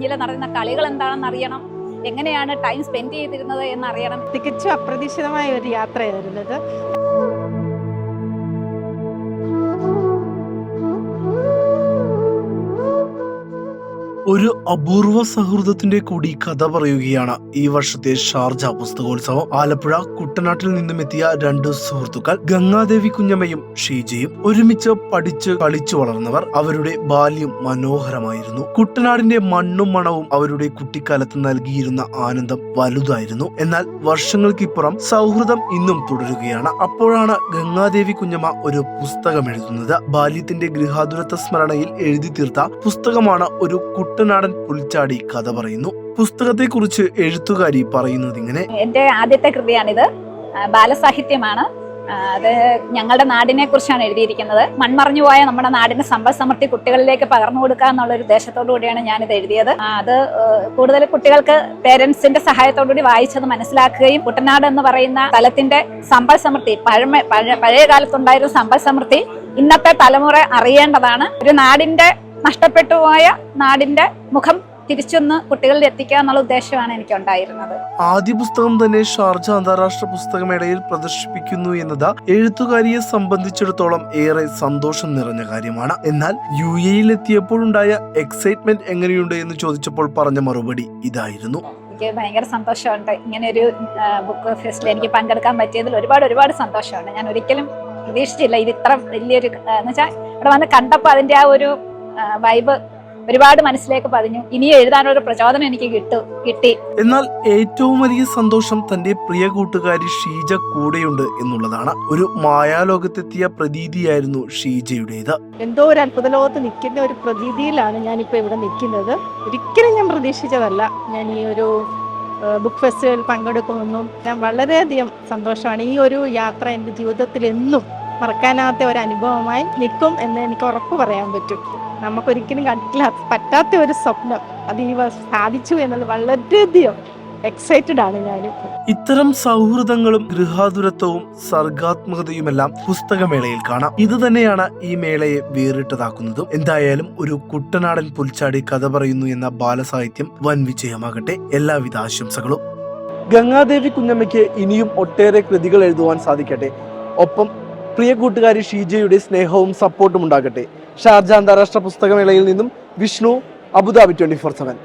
മഞ്ഞിൽ നടന്ന കളികൾ എന്താണെന്ന് അറിയണം. എങ്ങനെയാണ് ടൈം സ്പെൻഡ് ചെയ്തിരുന്നത് എന്നറിയണം. തികച്ചും അപ്രതീക്ഷിതമായ ഒരു യാത്രയായിരുന്നു ഒരു അപൂർവ സൗഹൃദത്തിന്റെ കൂടി കഥ പറയുകയാണ് ഈ വർഷത്തെ ഷാർജ പുസ്തകോത്സവം. ആലപ്പുഴ കുട്ടനാട്ടിൽ നിന്നും എത്തിയ രണ്ട് സുഹൃത്തുക്കൾ ഗംഗാദേവി കുഞ്ഞമ്മയും ഷീജയും ഒരുമിച്ച് പഠിച്ച് കളിച്ചു വളർന്നവർ അവരുടെ ബാല്യം മനോഹരമായിരുന്നു. കുട്ടനാടിന്റെ മണ്ണും മണവും അവരുടെ കുട്ടിക്കാലത്ത് നൽകിയിരുന്ന ആനന്ദം വലുതായിരുന്നു. എന്നാൽ വർഷങ്ങൾക്കിപ്പുറം സൗഹൃദം ഇന്നും തുടരുകയാണ്. അപ്പോഴാണ് ഗംഗാദേവി കുഞ്ഞമ്മ ഒരു പുസ്തകം എഴുതുന്നത്. ബാല്യത്തിന്റെ ഗൃഹാതുരത്വ സ്മരണയിൽ എഴുതി തീർത്ത പുസ്തകമാണ് ഒരു കുട്ടനാടൻ പുൽച്ചാടി കഥ പറയുന്നു. പുസ്തകത്തെ കുറിച്ച് എഴുത്തുകാരി പറയുന്നത് ഇങ്ങനെ എന്റെ ആദ്യത്തെ കൃതിയാണിത്. ബാലസാഹിത്യമാണ്. അത് ഞങ്ങളുടെ നാടിനെ കുറിച്ചാണ് എഴുതിയിരിക്കുന്നത്. മൺമറഞ്ഞുപോയ നമ്മുടെ നാടിന്റെ സമ്പൽ സമൃദ്ധി കുട്ടികളിലേക്ക് പകർന്നു കൊടുക്കുക എന്നുള്ള ഒരു ഉദ്ദേശത്തോടു കൂടിയാണ് ഞാനിത് എഴുതിയത്. അത് കൂടുതൽ കുട്ടികൾക്ക് പേരൻസിന്റെ സഹായത്തോടു കൂടി വായിച്ചത് മനസ്സിലാക്കുകയും കുട്ടനാട് എന്ന് പറയുന്ന സ്ഥലത്തിന്റെ സമ്പൽ സമൃദ്ധി പഴമ പഴയ കാലത്തുണ്ടായിരുന്ന സമ്പൽ സമൃദ്ധി ഇന്നത്തെ തലമുറ അറിയേണ്ടതാണ്. ഒരു നാടിന്റെ നഷ്ടപ്പെട്ടു പോയ നാടിന്റെ മുഖം തിരിച്ചൊന്ന് കുട്ടികളിൽ എത്തിക്കുക എന്നുള്ള ഉദ്ദേശമാണ് എനിക്ക് ഉണ്ടായിരുന്നത് ആദ്യ പുസ്തകം തന്നെ ഷാർജ അന്താരാഷ്ട്ര പുസ്തകമേളയിൽ പ്രദർശിപ്പിക്കുന്നു എന്നത് എഴുത്തുകാരിയെ സംബന്ധിച്ചിടത്തോളം ഏറെ സന്തോഷം നിറഞ്ഞ കാര്യമാണ്. എന്നാൽ യു എയിൽ എത്തിയപ്പോഴുണ്ടായ എക്സൈറ്റ്മെന്റ് എങ്ങനെയുണ്ട് എന്ന് ചോദിച്ചപ്പോൾ പറഞ്ഞ മറുപടി ഇതായിരുന്നു. എനിക്ക് ഭയങ്കര സന്തോഷമുണ്ട്. ഇങ്ങനെ ഒരു ബുക്ക് ഫെസ്റ്റിൽ എനിക്ക് പങ്കെടുക്കാൻ പറ്റിയതിൽ ഒരുപാട് ഒരുപാട് സന്തോഷമുണ്ട്. ഞാൻ ഒരിക്കലും പ്രതീക്ഷിച്ചില്ല. ഇത് ഇത്ര വലിയൊരു എന്ന് വെച്ചാൽ ഇവിടെ വന്ന് കണ്ടപ്പോൾ അതിന്റെ ആ ഒരു വൈബ് ഒരുപാട് മനസ്സിലേക്ക് പതിഞ്ഞു. ഇനി എഴുതാനൊരു പ്രചോദനം എനിക്ക് കിട്ടു കിട്ടി. എന്നാൽ ഏറ്റവും വലിയ സന്തോഷം തന്റെ പ്രിയ കൂട്ടുകാരി ഷീജ കൂടെയുണ്ട് എന്നുള്ളതാണ്. ഒരു മായാലോകത്തെത്തിയ പ്രതീതിയായിരുന്നു ഷീജയുടേത്. എന്തോ ഒരു അത്ഭുത ലോകത്ത് നിൽക്കുന്ന ഒരു പ്രതീതിയിലാണ് ഞാനിപ്പോൾ ഇവിടെ നിൽക്കുന്നത്. ഒരിക്കലും ഞാൻ പ്രതീക്ഷിച്ചതല്ല. ഞാൻ ഈ ഒരു ബുക്ക് ഫെസ്റ്റിവൽ പങ്കെടുക്കുമെന്നും ഞാൻ വളരെയധികം സന്തോഷമാണ്. ഈ ഒരു യാത്ര എന്റെ ജീവിതത്തിൽ എന്നും മറക്കാനാത്ത ഒരു അനുഭവമായി നിൽക്കും എന്ന് എനിക്ക് ഉറപ്പ് പറയാൻ പറ്റും. നമുക്കൊരിക്കലും കണ്ടില്ല പറ്റാത്ത ഒരു സ്വപ്നം. അത് ഈ സാധിച്ചു എന്നത് വളരെയധികം എക്സൈറ്റഡ് ആണ് ഞാനിപ്പോൾ ഇത്തരം സൗഹൃദങ്ങളും ഗൃഹാതുരത്വവും സർഗാത്മകതയുമെല്ലാം പുസ്തകമേളയിൽ കാണാം. ഇത് തന്നെയാണ് ഈ മേളയെ വേറിട്ടതാക്കുന്നതും. എന്തായാലും ഒരു കുട്ടനാടൻ പുൽച്ചാടി കഥ പറയുന്നു എന്ന ബാലസാഹിത്യം വൻ വിജയമാകട്ടെ. എല്ലാവിധ ആശംസകളും. ഗംഗാദേവി കുഞ്ഞമ്മയ്ക്ക് ഇനിയും ഒട്ടേറെ കൃതികൾ എഴുതുവാൻ സാധിക്കട്ടെ. ഒപ്പം പ്രിയ കൂട്ടുകാരി ഷീജയുടെ സ്നേഹവും സപ്പോർട്ടും ഉണ്ടാകട്ടെ. ഷാർജ അന്താരാഷ്ട്ര പുസ്തകമേളയിൽ നിന്നും Vishnu Abu Dhabi twenty four seven